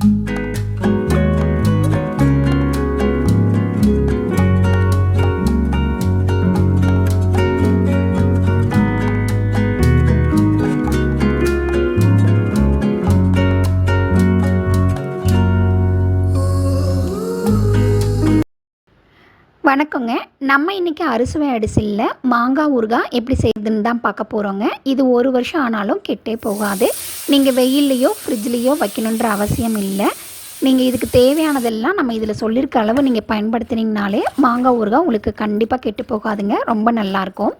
Thank you. வணக்கங்க. நம்ம இன்றைக்கி அறுசுவை அடிசில்ல மாங்காய் ஊறுகாய் எப்படி செய்யுதுன்னு தான் பார்க்க போகிறோங்க இது ஒரு வருஷம் ஆனாலும் கெட்டே போகாது. நீங்கள் வெயில்லையோ ஃப்ரிட்ஜ்லேயோ வைக்கணுன்ற அவசியம் இல்லை. நீங்கள் இதுக்கு தேவையானதெல்லாம் நம்ம இதில் சொல்லியிருக்க அளவு நீங்கள் பயன்படுத்தினீங்கனாலே மாங்காய் ஊறுகாய் உங்களுக்கு கண்டிப்பாக கெட்டு போகாதுங்க. ரொம்ப நல்லாயிருக்கும்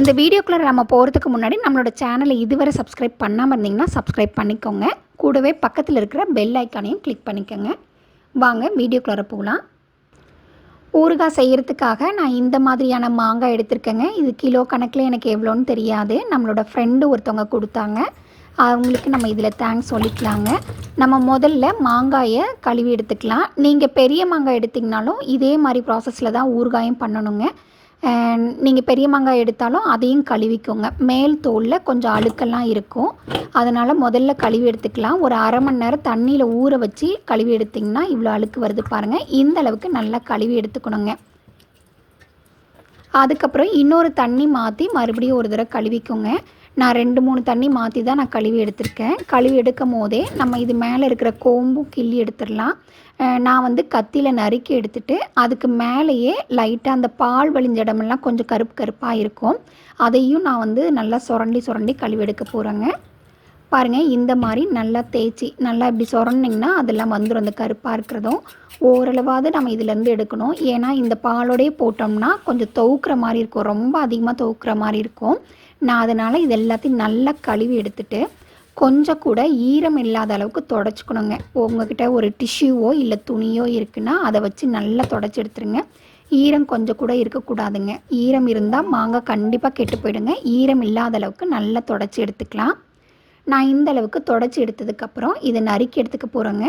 இந்த வீடியோக்குள்ளே நம்ம போகிறதுக்கு முன்னாடி நம்மளோட சேனலை இதுவரை சப்ஸ்கிரைப் பண்ணாமல் இருந்தீங்கன்னா சப்ஸ்கிரைப் பண்ணிக்கோங்க. கூடவே பக்கத்தில் இருக்கிற பெல் ஐக்கானையும் கிளிக் பண்ணிக்கோங்க. வாங்க வீடியோக்குள்ளே போகலாம் ஊறுகாய் செய்கிறதுக்காக நான் இந்த மாதிரியான மாங்காய் எடுத்திருக்கேங்க. இது கிலோ கணக்கில் எனக்கு எவ்வளோன்னு தெரியாது. நம்மளோட ஃப்ரெண்டு ஒருத்தவங்க கொடுத்தாங்க. அவங்களுக்கு நம்ம இதில் தேங்க்ஸ் சொல்லிக்கலாங்க. நம்ம முதல்ல மாங்காயை கழுவி எடுத்துக்கலாம். நீங்கள் பெரிய மாங்காய் எடுத்திங்கனாலும் இதே மாதிரி ப்ராசஸில் தான் ஊறுகாயும் பண்ணணுங்க. நீங்கள் பெரிய மாங்காய் எடுத்தாலும் அதையும் கழுவிக்கோங்க. மேல் தோலில் கொஞ்சம் அழுக்கெல்லாம் இருக்கும். அதனால் முதல்ல கழுவி எடுத்துக்கலாம். ஒரு அரை மணி நேரம் தண்ணியில் ஊற வச்சு கழுவி எடுத்திங்கன்னா இவ்வளோ அழுக்கு வருது பாருங்கள் இந்த அளவுக்கு நல்லா கழுவி எடுத்துக்கணுங்க. அதுக்கப்புறம் இன்னொரு தண்ணி மாற்றி மறுபடியும் ஒரு தடவை கழுவிக்கோங்க. நான் ரெண்டு மூணு தண்ணி மாற்றி தான் நான் கழுவி எடுத்திருக்கேன். கழுவி எடுக்கும் போதே நம்ம இது மேலே இருக்கிற கோம்பும் கிள்ளி எடுத்துடலாம். நான் வந்து கத்தியில் நறுக்கி எடுத்துட்டு அதுக்கு மேலேயே லைட்டாக அந்த பால் வழிஞ்ச இடமெல்லாம் கொஞ்சம் கருப்பு கருப்பாக இருக்கும். அதையும் நான் வந்து நல்லா சுரண்டி சுரண்டி கழுவி எடுக்க போகிறேங்க பாருங்கள் இந்த மாதிரி நல்லா தேய்ச்சி நல்லா இப்படி சுரண்டிங்கன்னா அதெல்லாம் வந்துடும் அந்த கருப்பாக இருக்கிறதும் ஓரளவாவது நம்ம இதுலேருந்து எடுக்கணும். ஏன்னா இந்த பாலோடையே போட்டோம்னா கொஞ்சம் துவக்கிற மாதிரி இருக்கும். ரொம்ப அதிகமாக துவக்கிற மாதிரி இருக்கும். நான் அதனால் இது எல்லாத்தையும் நல்லா கழுவி எடுத்துட்டு கொஞ்சம் கூட ஈரம் இல்லாத அளவுக்கு தொடச்சிக்கணுங்க. உங்ககிட்ட ஒரு டிஷ்யூவோ இல்லை துணியோ இருக்குன்னா அதை வச்சு நல்லா தொடச்சி எடுத்துருங்க. ஈரம் கொஞ்சம் கூட இருக்கக்கூடாதுங்க. ஈரம் இருந்தால் மாங்காய் கண்டிப்பாக கெட்டு போயிடுங்க. ஈரம் இல்லாத அளவுக்கு நல்லா தொடச்சி எடுத்துக்கலாம். நான் இந்த அளவுக்கு தொடச்சி எடுத்ததுக்கப்புறம் இதை நறுக்கி எடுத்துக்க போகிறேங்க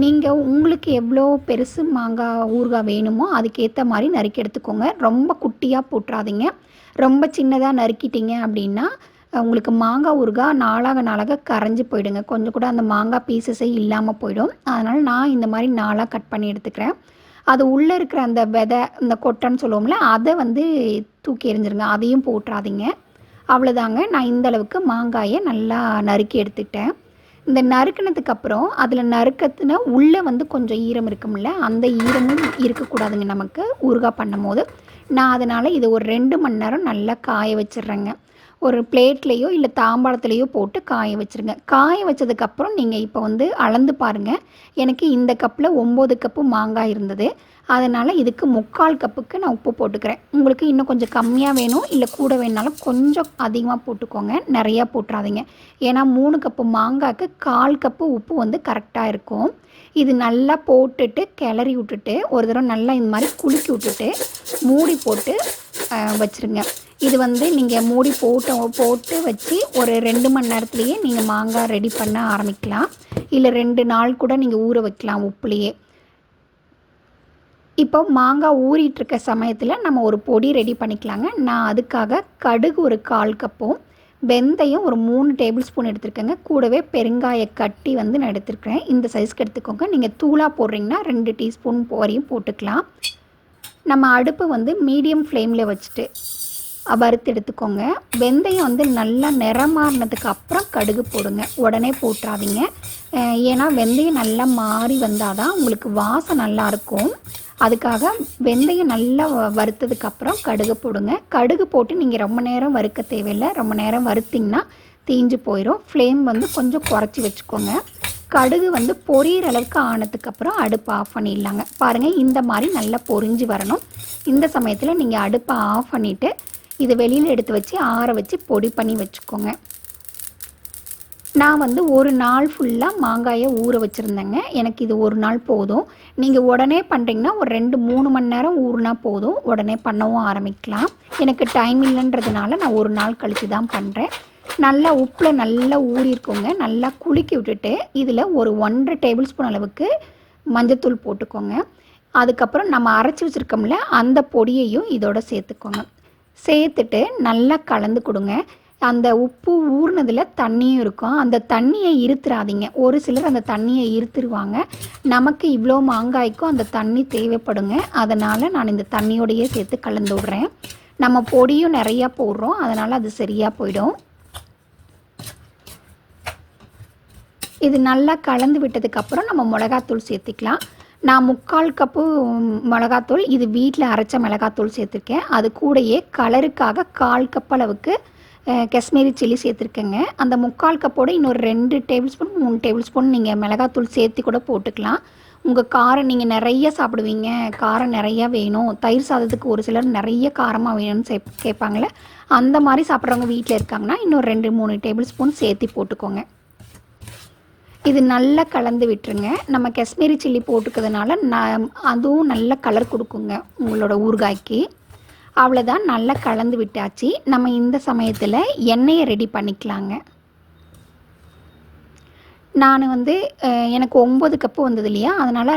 நீங்கள் உங்களுக்கு எவ்வளோ பெருசு மாங்காய் ஊறுகாய் வேணுமோ அதுக்கேற்ற மாதிரி நறுக்கி எடுத்துக்கோங்க. ரொம்ப குட்டியாக போட்டுறாதீங்க. ரொம்ப சின்னதாக நறுக்கிட்டீங்க அப்படின்னா உங்களுக்கு மாங்காய் ஊறுகாய் நாளாக நாளாக கரைஞ்சி போயிடுங்க. கொஞ்சம் கூட அந்த மாங்காய் பீசஸே இல்லாமல் போயிடும். அதனால் நான் இந்த மாதிரி நாளாக கட் பண்ணி எடுத்துக்கிறேன். அது உள்ளே இருக்கிற அந்த விதை இந்த கொட்டைன்னு சொல்லுவோம்ல அதை வந்து தூக்கி எறிஞ்சிருங்க. அதையும் போட்டுறாதீங்க. அவ்வளோதாங்க நான் இந்த அளவுக்கு மாங்காயை நல்லா நறுக்கி எடுத்துக்கிட்டேன். இந்த நறுக்கினதுக்கு அப்புறம் அதில் நறுக்கத்துனா உள்ளே வந்து கொஞ்சம் ஈரம் இருக்கும்ல அந்த ஈரமும் இருக்கக்கூடாதுங்க நமக்கு. ஊறுகாய் பண்ணும் போது நான் அதனால் இதை ஒரு ரெண்டு மணி நேரம் நல்லா காய வச்சிடுறேங்க. ஒரு பிளேட்லேயோ இல்லை தாம்பாளத்துலேயோ போட்டு காய வச்சுருங்க. காய வச்சதுக்கப்புறம் நீங்கள் இப்போ வந்து அளந்து பாருங்கள் எனக்கு இந்த கப்பில் ஒம்பது கப்பு மாங்காய் இருந்தது. அதனால் இதுக்கு முக்கால் கப்புக்கு நான் உப்பு போட்டுக்கிறேன். உங்களுக்கு இன்னும் கொஞ்சம் கம்மியாக வேணும் இல்லை கூட வேணாலும் கொஞ்சம் அதிகமாக போட்டுக்கோங்க. நிறையா போட்டுறாதீங்க. ஏன்னா மூணு கப்பு மாங்காய்க்கு கால் கப்பு உப்பு வந்து கரெக்டாக இருக்கும். இது நல்லா போட்டுட்டு கிளறி விட்டுட்டு ஒரு தடவை நல்லா இந்த மாதிரி குலுக்கி விட்டுட்டு மூடி போட்டு வச்சுருங்க. இது வந்து நீங்கள் மூடி போட்டு போட்டு வச்சு ஒரு ரெண்டு மணி நேரத்துலேயே நீங்கள் மாங்காய் ரெடி பண்ண ஆரம்பிக்கலாம். இல்லை ரெண்டு நாள் கூட நீங்கள் ஊற வைக்கலாம் உப்புலேயே. இப்போ மாங்காய் ஊறிட்டுருக்க சமயத்தில் நம்ம ஒரு பொடி ரெடி பண்ணிக்கலாங்க. நான் அதுக்காக கடுகு ஒரு கால் கப்பும் வெந்தயம் ஒரு மூணு டேபிள் ஸ்பூன் எடுத்துருக்கேங்க. கூடவே பெருங்காய கட்டி வந்து நான் எடுத்துருக்கிறேன். இந்த சைஸ்க்கு எடுத்துக்கோங்க. நீங்கள் தூளாக போடுறீங்கன்னா ரெண்டு டீஸ்பூன் வரையும் போட்டுக்கலாம். நம்ம அடுப்பு வந்து மீடியம் ஃப்ளேமில் வச்சுட்டு வறுத்து எடுத்துக்கோங்க. வெந்தயம் வந்து நல்லா நிறமாறினதுக்கு அப்புறம் கடுகு போடுங்க. உடனே போட்டுறாதீங்க. ஏன்னா வெந்தயம் நல்லா மாறி வந்தால் தான் உங்களுக்கு வாசம் நல்லாயிருக்கும் அதுக்காக வெந்தயம் நல்லா வறுத்ததுக்கப்புறம் கடுகு போடுங்க. கடுகு போட்டு நீங்கள் ரொம்ப நேரம் வறுக்க தேவையில்லை. ரொம்ப நேரம் வறுத்திங்கன்னா தீஞ்சு போயிடும் ஃப்ளேம் வந்து கொஞ்சம் குறைச்சி வச்சுக்கோங்க. கடுகு வந்து பொரியிற அளவுக்கு ஆனதுக்கப்புறம் அடுப்பை ஆஃப் பண்ணிடலாங்க. பாருங்கள் இந்த மாதிரி நல்லா பொரிஞ்சு வரணும். இந்த சமயத்தில் நீங்கள் அடுப்பை ஆஃப் பண்ணிவிட்டு இதை வெளியில் எடுத்து வச்சு ஆற வச்சு பொடி பண்ணி வச்சுக்கோங்க. நான் வந்து ஒரு நாள் ஃபுல்லாக மாங்காயை ஊற வச்சுருந்தேங்க. எனக்கு இது ஒரு நாள் போதும். நீங்கள் உடனே பண்ணுறீங்கன்னா ஒரு ரெண்டு மூணு மணி நேரம் ஊறுனா போதும். உடனே பண்ணவும் ஆரம்பிக்கலாம். எனக்கு டைம் இல்லைன்றதுனால நான் ஒரு நாள் கழித்து தான் பண்ணுறேன் நல்லா உப்பில் நல்லா ஊறியிருக்கோங்க நல்லா குலுக்கி விட்டுட்டு இதில் ஒரு ஒன்றரை டேபிள் ஸ்பூன் அளவுக்கு மஞ்சத்தூள் போட்டுக்கோங்க. அதுக்கப்புறம் நம்ம அரைச்சி வச்சுருக்கோம்ல அந்த பொடியையும் இதோட சேர்த்துக்கோங்க. சேர்த்துட்டு நல்லா கலந்து கொடுங்க. அந்த உப்பு ஊறினதில் தண்ணியும் இருக்கும். அந்த தண்ணியை இருத்துறாதீங்க ஒரு சிலர் அந்த தண்ணியை இருத்துருவாங்க. நமக்கு இவ்வளோ மாங்காய்க்கும் அந்த தண்ணி தேவைப்படுங்க. அதனால் நான் இந்த தண்ணியோடையே சேர்த்து கலந்து விடுறேன். நம்ம பொடியும் நிறையா போடுறோம். அதனால் அது சரியாக போயிடும். இது நல்லா கலந்து விட்டதுக்கப்புறம் நம்ம மிளகாத்தூள் சேர்த்துக்கலாம். நான் முக்கால் கப்பு மிளகாத்தூள் இது வீட்டில் அரைச்ச மிளகாத்தூள் சேர்த்துருக்கேன். அது கூடயே கலருக்காக கால் கப் அளவுக்கு காஷ்மீரி சில்லி சேர்த்துருக்கேங்க. அந்த முக்கால் கப்போட இன்னொரு ரெண்டு டேபிள் ஸ்பூன் மூணு டேபிள் ஸ்பூன் நீங்கள் மிளகாத்தூள் சேர்த்து கூட போட்டுக்கலாம். உங்கள் காரம் நீங்கள் நிறைய சாப்பிடுவீங்க. காரம் நிறையா வேணும். தயிர் சாதத்துக்கு ஒரு சிலர் நிறைய காரமாக வேணும்னு சே கேட்பாங்களே அந்த மாதிரி சாப்பிட்றவங்க வீட்டில் இருக்காங்கன்னா இன்னொரு ரெண்டு மூணு டேபிள் ஸ்பூன் சேர்த்து போட்டுக்கோங்க. இது நல்லா கலந்து விட்டுருங்க. நம்ம காஷ்மீரி சில்லி போட்டுக்கிறதுனால ந அதுவும் நல்ல கலர் கொடுக்குங்க உங்களோட ஊறுகாய்க்கு. அவ்வளோதான் நல்லா கலந்து விட்டாச்சு. நம்ம இந்த சமயத்தில் எண்ணெயை ரெடி பண்ணிக்கலாங்க. நான் வந்து எனக்கு ஒம்பது கப்பு வந்தது இல்லையா? அதனால்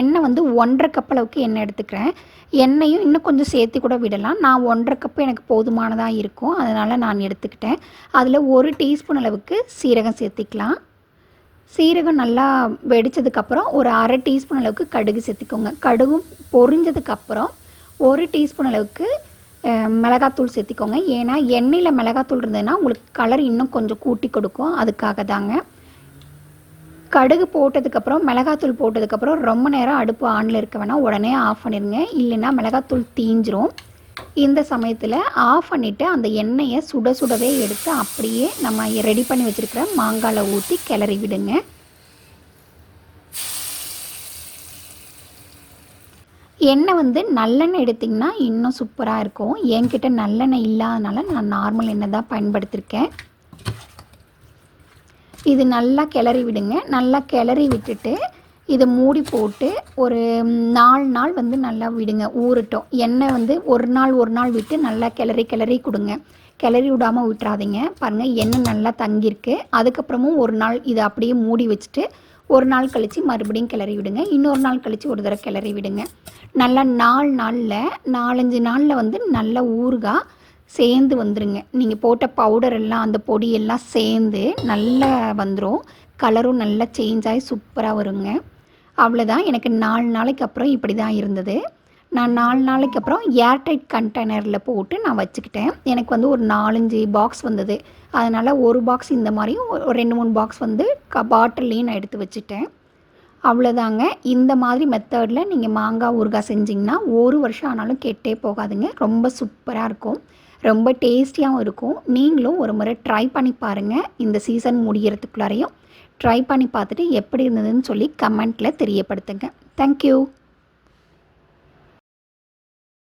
எண்ணெய் வந்து ஒன்றரை கப் அளவுக்கு எண்ணெய் எடுத்துக்கிறேன். எண்ணெயும் இன்னும் கொஞ்சம் சேர்த்து கூட விடலாம். நான் ஒன்றரை கப்பு எனக்கு போதுமானதாக இருக்கும். அதனால் நான் எடுத்துக்கிட்டேன். அதில் ஒரு டீஸ்பூன் அளவுக்கு சீரகம் சேர்த்திக்கலாம். சீரகம் நல்லா வெடித்ததுக்கப்புறம் ஒரு அரை டீஸ்பூன் அளவுக்கு கடுகு சேர்த்திக்கோங்க. கடுகும் பொரிஞ்சதுக்கப்புறம் ஒரு டீஸ்பூன் அளவுக்கு மிளகாத்தூள் சேர்த்திக்கோங்க. ஏன்னா எண்ணெயில் மிளகாத்தூள் இருந்ததுன்னா உங்களுக்கு கலர் இன்னும் கொஞ்சம் கூட்டி கொடுக்கும். அதுக்காக தாங்க. கடுகு போட்டதுக்கப்புறம் மிளகாத்தூள் போட்டதுக்கப்புறம் ரொம்ப நேரம் அடுப்பு ஆனில் இருக்க வேணால் உடனே ஆஃப் பண்ணிடுங்க இல்லைன்னா மிளகாத்தூள் தீஞ்சிரும். இந்த சமயத்தில் ஆஃப் பண்ணிவிட்டு அந்த எண்ணெயை சுட சுடவே எடுத்து அப்படியே நம்ம ரெடி பண்ணி வச்சுருக்கிற மாங்காயில் ஊற்றி கிளறி விடுங்க. எண்ணெய் வந்து நல்லெண்ணெய் எடுத்திங்கன்னா இன்னும் சூப்பராக இருக்கும். என்கிட்ட நல்லெண்ணெய் இல்லாதனால நான் நார்மல் எண்ணெய் தான் பயன்படுத்தியிருக்கேன் இது நல்லா கிளறி விடுங்க. நல்லா கிளறி விட்டுட்டு இதை மூடி போட்டு ஒரு நாலு நாள் வந்து நல்லா விடுங்க ஊறட்டும். எண்ணெய் வந்து ஒரு நாள் ஒரு நாள் விட்டு நல்லா கிளறி கிளறி கொடுங்க. கிளறி விடாமல் விட்டுறாதீங்க பாருங்கள் எண்ணெய் நல்லா தங்கியிருக்கு. அதுக்கப்புறமும் ஒரு நாள் இதை அப்படியே மூடி வச்சுட்டு ஒரு நாள் கழித்து மறுபடியும் கிளறி விடுங்க. இன்னொரு நாள் கழித்து ஒரு தடவை கிளறி விடுங்க. நல்லா நாலு நாளில் நாலஞ்சு நாளில் வந்து நல்லா ஊறுகாய் சேர்ந்து வந்துடுங்க நீங்கள் போட்ட பவுடர் எல்லாம் அந்த பொடியெல்லாம் சேர்ந்து நல்லா வந்துடும் கலரும் நல்லா சேஞ்ச் ஆகி சூப்பராக வருங்க. அவ்வளோதான் எனக்கு நாலு நாளைக்கு அப்புறம் இப்படி தான் இருந்தது. நான் நாலு நாளைக்கு அப்புறம் ஏர்டைட் கண்டெய்னரில் போட்டு நான் வச்சுக்கிட்டேன். எனக்கு வந்து ஒரு நாலஞ்சு பாக்ஸ் வந்தது. அதனால் ஒரு பாக்ஸ் இந்த மாதிரியும் ஒரு ரெண்டு மூணு பாக்ஸ் வந்து க பாட்டில்லையும் நான் எடுத்து வச்சுட்டேன். அவ்வளோதாங்க இந்த மாதிரி மெத்தடில் நீங்கள் மாங்காய் ஊறுகாய் செஞ்சிங்கன்னா ஒரு வருஷம் ஆனாலும் கெட்டே போகாதுங்க. ரொம்ப சூப்பராக இருக்கும். ரொம்ப டேஸ்டியாகவும் இருக்கும். நீங்களும் ஒரு முறை ட்ரை பண்ணி பாருங்கள் இந்த சீசன் முடிகிறதுக்குள்ளாரையும் ட்ரை பண்ணி பார்த்துட்டு எப்படி இருந்ததுன்னு சொல்லி கமெண்ட்டில் தெரியப்படுத்துங்க. தேங்க்யூ